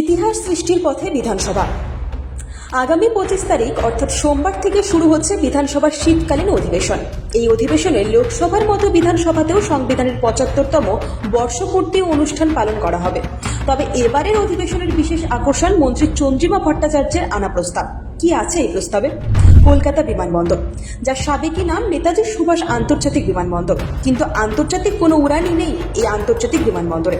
ইতিহাস সৃষ্টির পথে বিধানসভা। আগামী পঁচিশ তারিখ, অর্থাৎ সোমবার থেকে শুরু হচ্ছে বিধানসভার শীতকালীন অধিবেশন। এই অধিবেশনে লোকসভার মতো বিধানসভাতেও সংবিধানের পঁচাত্তরতম বর্ষপূর্তি অনুষ্ঠান পালন করা হবে। তবে এবারের অধিবেশনের বিশেষ আকর্ষণ মন্ত্রী চন্দ্রিমা ভট্টাচার্যের আনা প্রস্তাব। কি আছে এই প্রস্তাবে? কলকাতা বিমানবন্দর, যার সাবেকি নাম নেতাজি সুভাষ আন্তর্জাতিক বিমানবন্দর। কিন্তু আন্তর্জাতিক কোনো উড়ানই নেই এই আন্তর্জাতিক বিমানবন্দরে।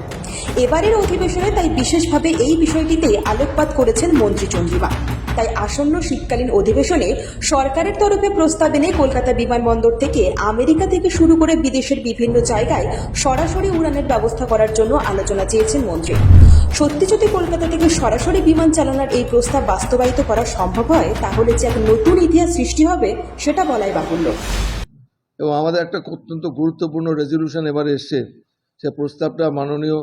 এবারের অধিবেশনে তাই বিশেষভাবে এই বিষয়টিতে আলোকপাত করেছেন মন্ত্রী চন্দ্রিমা। তাই আসন্ন শীতকালীন অধিবেশনে সরকারের তরফে প্রস্তাব এনে কলকাতা বিমানবন্দর থেকে আমেরিকা থেকে শুরু করে বিদেশের বিভিন্ন জায়গায় সরাসরি উড়ানের ব্যবস্থা করার জন্য আলোচনা চেয়েছেন মন্ত্রী। সত্যি যদি কলকাতা থেকে সরাসরি বিমান চালানোর এই প্রস্তাব বাস্তবায়িত করা সম্ভব হয়, তাহলে যে এক নতুন ইতিহাস সৃষ্টি হবে, সেটা বলাই বাহুল্য। এবং আমাদের একটা অত্যন্ত গুরুত্বপূর্ণ রেজলিউশন এবারে এসছে। সে প্রস্তাবটা মাননীয়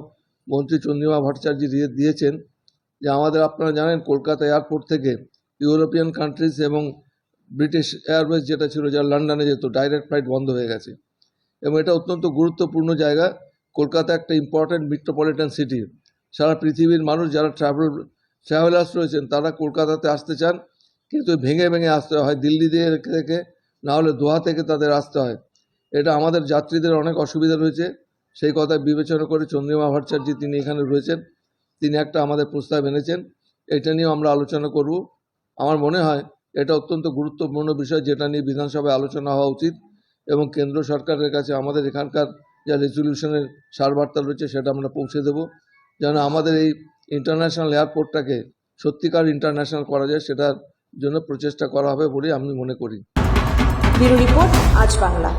মন্ত্রী চন্দ্রিমা ভট্টাচার্য দিয়ে দিয়েছেন। যে আমাদের আপনারা জানেন কলকাতা এয়ারপোর্ট থেকে ইউরোপিয়ান কান্ট্রিজ এবং ব্রিটিশ এয়ারওয়েজ যেটা ছিল যা লন্ডনে যেত ডাইরেক্ট ফ্লাইট বন্ধ হয়ে গেছে। এবং এটা অত্যন্ত গুরুত্বপূর্ণ জায়গা। কলকাতা একটা ইম্পর্ট্যান্ট মেট্রোপলিটন সিটি সারা পৃথিবীর মানুষ যারা ট্রাভেল ট্রাভেলার্স রয়েছেন, তারা কলকাতাতে আসতে চান, কিন্তু ভেঙে ভেঙে আসতে হয়। দিল্লি দিয়ে থেকে, না হলে দোহা থেকে তাদের আসতে হয়। এটা আমাদের যাত্রীদের অনেক অসুবিধা রয়েছে। সেই কথা বিবেচনা করে চন্দ্রিমা ভট্টাচার্য তিনি এখানে রয়েছেন। তিনি একটা আমাদের প্রস্তাব এনেছেন, এটা নিয়েও আমরা আলোচনা করব। আমার মনে হয় এটা অত্যন্ত গুরুত্বপূর্ণ বিষয় যেটা নিয়ে বিধানসভায় আলোচনা হওয়া উচিত এবং কেন্দ্র সরকারের কাছে আমাদের এখানকার যা রেজলিউশনের সারবার্তা রয়েছে সেটা আমরা পৌঁছে দেব। যেন আমাদের এই ইন্টারন্যাশনাল এয়ারপোর্টটাকে সত্যিকার ইন্টারন্যাশনাল করা যায় সেটার জন্য প্রচেষ্টা করা হবে বলে আমি মনে করি। রিপোর্ট আজ বাংলা।